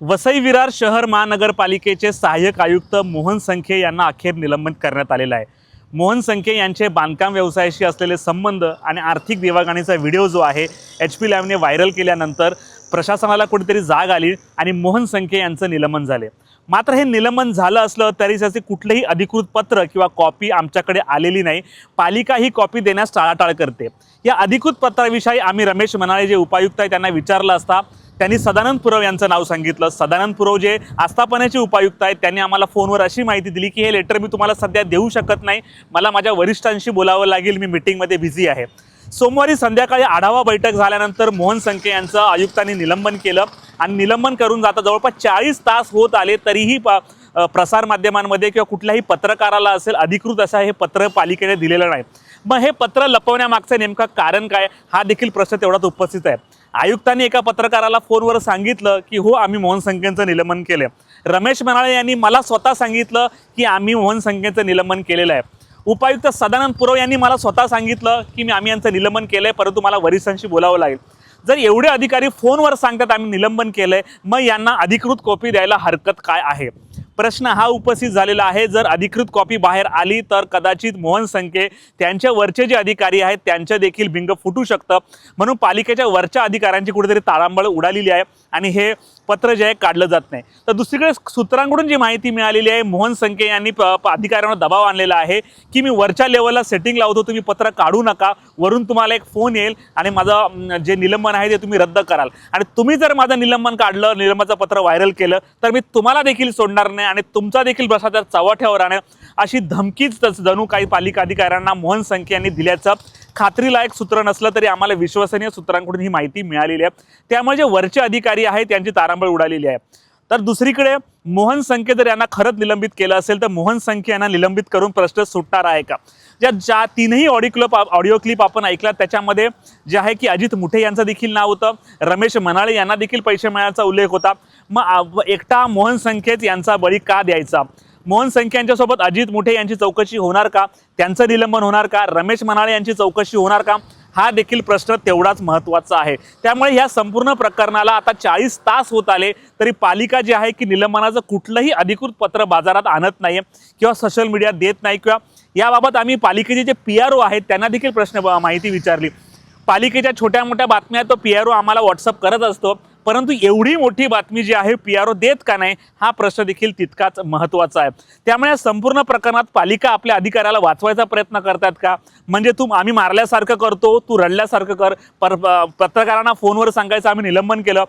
वसई विरार शहर महानगरपालिकेचे सहाय्यक आयुक्त मोहन संखे यांना अखेर निलंबित करण्यात आलेलं आहे. मोहन संखे यांचे बांधकाम व्यवसायाशी असलेले संबंध आणि आर्थिक देवाघाणीचा व्हिडिओ जो आहे एच पी लॅबने व्हायरल केल्यानंतर प्रशासनाला कुठेतरी जाग आली आणि मोहन संखे यांचं निलंबन झाले. मात्र हे निलंबन झालं असलं तरी त्याचे कुठलंही अधिकृत पत्र किंवा कॉपी आमच्याकडे आलेली नाही. पालिका ही कॉपी देण्यास टाळाटाळ करते. या अधिकृत पत्राविषयी आम्ही रमेश मनाळे जे उपायुक्त आहे त्यांना विचारलं असता त्यांनी सदानंद पुरव यांचं नाव सांगितलं. सदानंद पुरव जे आस्थापनाचे उपायुक्त आहेत त्यांनी आम्हाला फोनवर अशी माहिती दिली की हे लेटर मी तुम्हाला सध्या देऊ शकत नाही. मला माझ्या वरिष्ठांशी बोलावं लागेल. मी मिटिंगमध्ये बिझी आहे. सोमवारी संध्याकाळी आढावा बैठक झाल्यानंतर मोहन संके यांचं आयुक्तांनी निलंबन केलं आणि निलंबन करून जाता जवळपास चाळीस तास होत आले तरीही प प्रसारमाध्यमांमध्ये किंवा कुठल्याही पत्रकाराला असेल अधिकृत असं हे पत्र पालिकेने दिलेलं नाही. मग हे पत्र लपवण्यामागचं नेमकं कारण काय? हा देखील प्रश्न तेवढाच उपस्थित आहे. आयुक्तांनी एका पत्रकाराला फोनवर सांगितलं की हो आम्ही मोहन संख्येचं निलंबन केलं रमेश मनाळे यांनी मला स्वतः सांगितलं की आम्ही मोहन संख्येचं निलंबन केलेलं आहे. उपायुक्त सदानंद पुरव यांनी मला स्वतः सांगितलं की मी आम्ही यांचं निलंबन केलं आहे परंतु मला वरिष्ठांशी बोलावं लागेल. जर एवढे अधिकारी फोनवर सांगतात आम्ही निलंबन केलं आहे मग यांना अधिकृत कॉपी द्यायला हरकत काय आहे? प्रश्न हा उपस्थित झालेला आहे. जर अधिकृत कॉपी बाहेर आली तर कदाचित मोहन संके त्यांच्या वरचे जे अधिकारी आहेत त्यांच्या देखील भिंग फुटू शकतं. म्हणून पालिकेच्या वरच्या अधिकाऱ्यांची कुठेतरी ताळांबळ उडालेली आहे आणि हे पत्र जे आहे काढलं जात नाही. तर दुसरीकडे सूत्रांकडून जी माहिती मिळालेली आहे मोहन संके यांनी प- प- अधिकाऱ्यांवर दबाव आणलेला आहे की मी वरच्या लेवलला सेटिंग लावतो तुम्ही पत्र काढू नका. वरून तुम्हाला एक फोन येईल आणि माझं जे निलंबन आहे ते तुम्ही रद्द कराल. आणि तुम्ही जर माझं निलंबन काढलं निलंबनाचं पत्र व्हायरल केलं तर मी तुम्हाला देखील सोडणार नाही. आणि तुमचा देखील भ्रष्टाचार चव्हाट्यावर आणेल अशी धमकीच जणू काही पालिका अधिकाऱ्यांना मोहन संखे यांनी दिल्याचं खात्रीलायक सूत्र नसलं तरी आम्हाला विश्वसनीय सूत्रांकडून ही माहिती मिळालेली आहे. त्यामुळे जे वरचे अधिकारी आहेत त्यांची तारांबळ उडालेली आहे. तर दुसरीकडे मोहन संखे जर यांना खरंच निलंबित केलं असेल तर मोहन संखे यांना निलंबित करून प्रश्न सुटणार आहे का? ज्या ज्या तीनही ऑडिओ क्लिप ऑडिओ क्लिप आपण ऐकला त्याच्यामध्ये जे आहे की अजित मुठे यांचं देखील नाव होतं रमेश मनाळे यांना देखील पैसे मिळाल्याचा उल्लेख होता. मग एकटा मोहन संखेच यांचा बळी का द्यायचा? मोहन संखे यांच्यासोबत अजित मुठे यांची चौकशी होणार का? त्यांचं निलंबन होणार का? रमेश मनाळे यांची चौकशी होणार का? हा देखील प्रश्न तेवढाच महत्त्वाचा आहे. त्यामुळे ह्या संपूर्ण प्रकरणाला आता चाळीस तास होत आले तरी पालिका जी आहे की निलंबनाचं कुठलंही अधिकृत पत्र बाजारात आणत नाही किंवा सोशल मीडिया देत नाही किंवा याबाबत आम्ही पालिकेचे जे पी आर ओ आहेत त्यांना देखील प्रश्न माहिती विचारली. पालिकेच्या छोट्या मोठ्या बातम्या तो पी आर ओ आम्हाला व्हॉट्सअप करत असतो. परंतु एवढी मोठी बातमी जी आहे पी आर ओ देत का नाही हा प्रश्न देखील तितकाच महत्त्वाचा आहे. त्यामुळे या संपूर्ण प्रकरणात पालिका आपल्या अधिकाऱ्याला वाचवायचा प्रयत्न करतात का? म्हणजे तू आम्ही मारल्यासारखं करतो तू रडल्यासारखं कर. पर पत्रकारांना फोनवर सांगायचं आम्ही निलंबन केलं.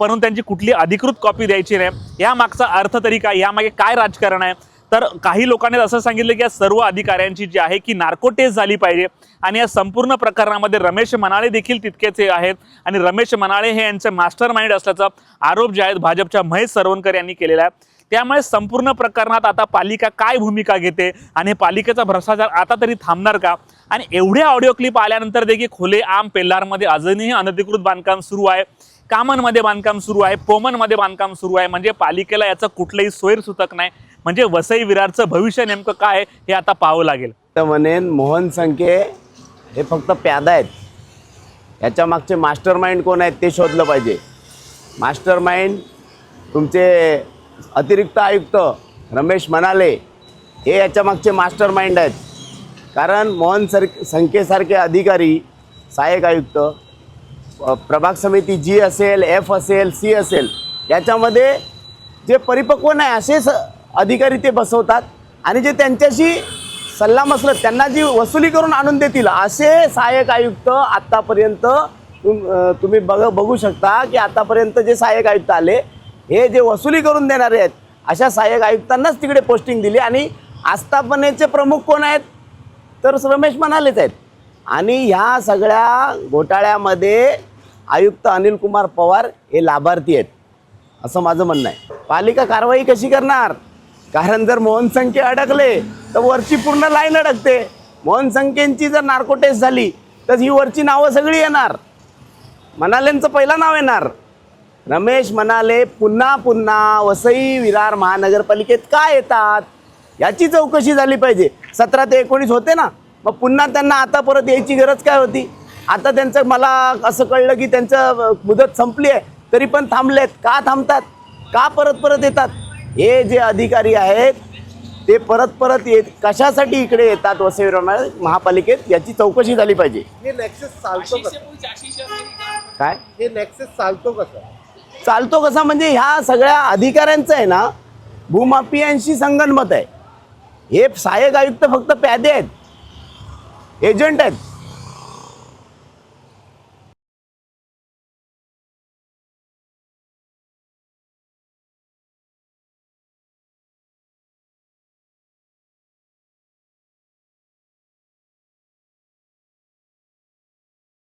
परंतु त्यांची कुठली अधिकृत कॉपी द्यायची नाही. या मागचा अर्थ तरी काय? यामागे काय राजकारण आहे? तर काही लोकांनी असं सांगितलं की या सर्व अधिकाऱ्यांची जी आहे की नार्को टेस्ट झाली पाहिजे. आणि या संपूर्ण प्रकरणामध्ये रमेश मनाळे देखील तितकेच हे आहेत. आणि रमेश मनाळे हे यांचे मास्टर माइंड असल्याचा आरोप जे आहेत भाजपच्या महेश सरवणकर यांनी केलेला आहे. त्यामुळे संपूर्ण प्रकरणात आता पालिका काय भूमिका घेते आणि पालिकेचा भ्रष्टाचार आता तरी थांबणार का? आणि एवढ्या ऑडिओ क्लिप आल्यानंतर देखील खोले आम पेल्लारमध्ये अजूनही अनधिकृत बांधकाम सुरू आहे. कामांमध्ये बांधकाम सुरू आहे. पोमनमध्ये बांधकाम सुरू आहे. म्हणजे पालिकेला याचं कुठलंही सोयर सुतक नाही. म्हणजे वसई विरारचं भविष्य नेमकं काय आहे हे आता पाहावं लागेल. तर म्हणेन मोहन संखे हे फक्त प्यादा आहेत. याच्या मागचे मास्टर माइंड कोण आहेत ते शोधलं पाहिजे. मास्टर माइंड तुमचे अतिरिक्त आयुक्त रमेश मनाले हे याच्या मागचे मास्टर माइंड आहेत. कारण मोहन सर संख्येसारखे अधिकारी सहाय्यक आयुक्त प्रभाग समिती जी असेल एफ असेल सी असेल याच्यामध्ये जे परिपक्व नाही असे स अधिकारी ते बसवतात आणि जे त्यांच्याशी सल्लामसलत त्यांना जी वसुली करून आणून देतील असे सहाय्यक आयुक्त आत्तापर्यंत तुम तुम्ही बघ बघू शकता की आतापर्यंत जे सहाय्यक आयुक्त आले हे जे वसुली करून देणारे आहेत अशा सहाय्यक आयुक्तांनाच तिकडे पोस्टिंग दिली आणि आस्थापनेचे प्रमुख कोण आहेत? तर रमेश म्हणालेच आहेत. आणि ह्या सगळ्या घोटाळ्यामध्ये आयुक्त अनिल कुमार पवार हे लाभार्थी आहेत असं माझं म्हणणं आहे. पालिका कारवाई कशी करणार? कारण जर मोहन संख्ये अडकले तर वरची पूर्ण लाईन अडकते. मोहन संख्येंची जर नार्कोटेस्ट झाली तर ही वरची नावं सगळी येणार. मनालेंचं पहिलं नाव येणार. रमेश मनाले पुन्हा पुन्हा वसई विरार महानगरपालिकेत का येतात? याची चौकशी झाली पाहिजे. सतरा ते एकोणीस होते ना मग पुन्हा त्यांना आता परत यायची गरज काय होती? आता त्यांचं मला असं कळलं की त्यांचं मुदत संपली आहे तरी पण थांबलेत. का थांबतात? का परत परत येतात? हे जे अधिकारी आहेत ते परत परत येत कशासाठी इकडे येतात वसई महापालिकेत? याची चौकशी झाली पाहिजे. हे नेक्सस चालतो कसं? काय? हे नेक्सस चालतो कसं? चालतो कसा? म्हणजे ह्या सगळ्या अधिकाऱ्यांचं आहे ना भूमाफियांशी संगनमत आहे. हे सहाय्यक आयुक्त फक्त प्यादे आहेत. एजंट आहेत.